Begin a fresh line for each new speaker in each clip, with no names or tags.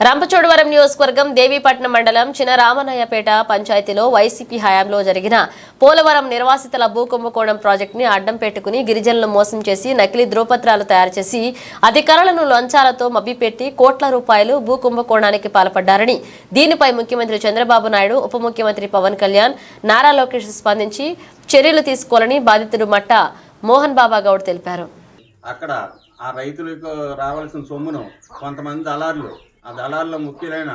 రంపచోడవరం నియోజకవర్గం దేవీపట్నం మండలం చినరామనయ్యపేట పంచాయతీలో వైసీపీ హయాంలో జరిగిన పోలవరం నిర్వాసితుల భూ కుంభకోణం ప్రాజెక్టుని అడ్డం పెట్టుకుని గిరిజనులను మోసం చేసి నకిలీ ధ్రువపత్రాలు తయారు చేసి అధికారులను లంచాలతో మభ్యపెట్టి కోట్ల రూపాయలు భూ కుంభకోణానికి పాల్పడ్డారని దీనిపై ముఖ్యమంత్రి చంద్రబాబు నాయుడు ఉప ముఖ్యమంత్రి పవన్ కళ్యాణ్ నారా లోకేష్ స్పందించి చర్యలు తీసుకోవాలని బాధితుడు మట్ట మోహన్ బాబా గౌడ్ తెలిపారు.
అక్కడ ఆ రైతులకు రావాల్సిన సొమ్మును కొంతమంది దళారులు ఆ దళాల్లో ముఖ్యులైన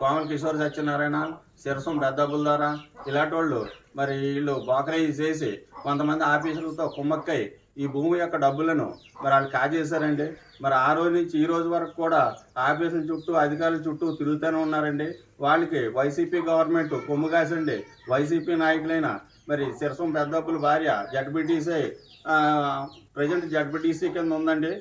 కోమల కిషోర్ సత్యనారాయణ సిరసం పెద్దబ్బుల ద్వారా ఇలాంటి వాళ్ళు మరి వీళ్ళు బోకరేజ్ చేసి కొంతమంది ఆఫీసులతో కుమ్మక్కై ఈ భూమి యొక్క డబ్బులను మరి వాళ్ళు కాజేశారండి. మరి ఆ రోజు నుంచి ఈ రోజు వరకు కూడా ఆఫీసుల చుట్టూ అధికారుల చుట్టూ తిరుగుతూనే ఉన్నారండి. వాళ్ళకి వైసీపీ గవర్నమెంట్ కొమ్ము కాసండి. వైసీపీ నాయకులైన మరి సిరసం పెద్దప్పుల భార్య జడ్బిటీసీ ప్రజెంట్ జడ్పీటీసీ కింద ఉందండి.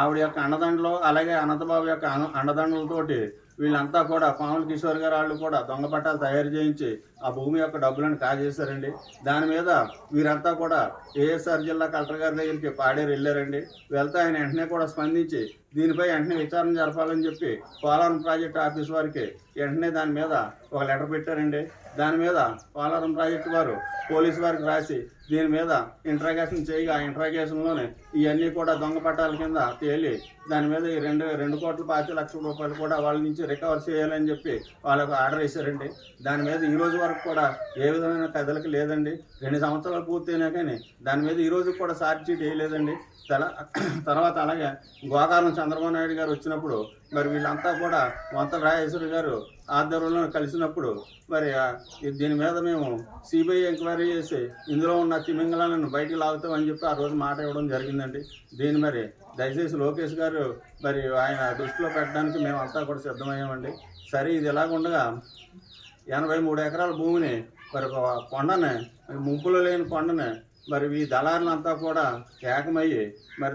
ఆవిడ యొక్క అన్నదండలు అలాగే అనంతబాబు యొక్క అండదండలతోటి వీళ్ళంతా కూడా పాముల కిషోర్ గారు వాళ్ళు కూడా దొంగ పట్టాలు తయారు చేయించి ఆ భూమి యొక్క డబ్బులను కాజేశారండి. దాని మీద వీరంతా కూడా ఏఎస్ఆర్ జిల్లా కలెక్టర్ గారి దగ్గరికి పాడేరు వెళ్ళారండి. వెళ్తే ఆయన వెంటనే కూడా స్పందించి దీనిపై వెంటనే విచారణ జరపాలని చెప్పి పోలవరం ప్రాజెక్ట్ ఆఫీస్ వారికి వెంటనే దాని మీద ఒక లెటర్ పెట్టారండి. దాని మీద పోలవరం ప్రాజెక్టు వారు పోలీసు వారికి రాసి దీని మీద ఇంట్రాగేషన్ చేయగా ఆ ఇంట్రాగేషన్లోనే ఇవన్నీ కూడా దొంగ పట్టాల కింద తేలి దాని మీద ఈ రెండు రెండు కోట్ల పాతి లక్షల రూపాయలు కూడా వాళ్ళ నుంచి రికవర్ చేయాలని చెప్పి వాళ్ళకు ఆర్డర్ ఇచ్చారండి దాని మీద ఈ రోజు వరకు కూడా ఏ విధమైన కథలకి లేదండి. రెండు సంవత్సరాలు పూర్తయినా కానీ దాని మీద ఈ రోజు కూడా సార్జ్ షీట్ వేయలేదండి. తర్వాత అలాగే గోకారం చంద్రబాబు నాయుడు గారు వచ్చినప్పుడు మరి వీళ్ళంతా కూడా వంత రాజేశ్వరి గారు ఆధ్వర్యంలో కలిసినప్పుడు మరి దీని మీద మేము సిబిఐ ఎంక్వైరీ చేసి ఇందులో ఉన్న తిమింగళాలను బయటికి లాగుతామని చెప్పి ఆ రోజు మాట ఇవ్వడం జరిగిందండి. దీన్ని మరి దయచేసి లోకేష్ గారు మరి ఆయన దృష్టిలో పెట్టడానికి మేమంతా కూడా సిద్ధమయ్యామండి. సరే ఇది ఎలాగుండగా ఎనభై మూడు ఎకరాల భూమిని మరి ఒక కొండని ముంపులో లేని కొండని మరి ఈ దళారులంతా కూడా ఏకమయ్యి మరి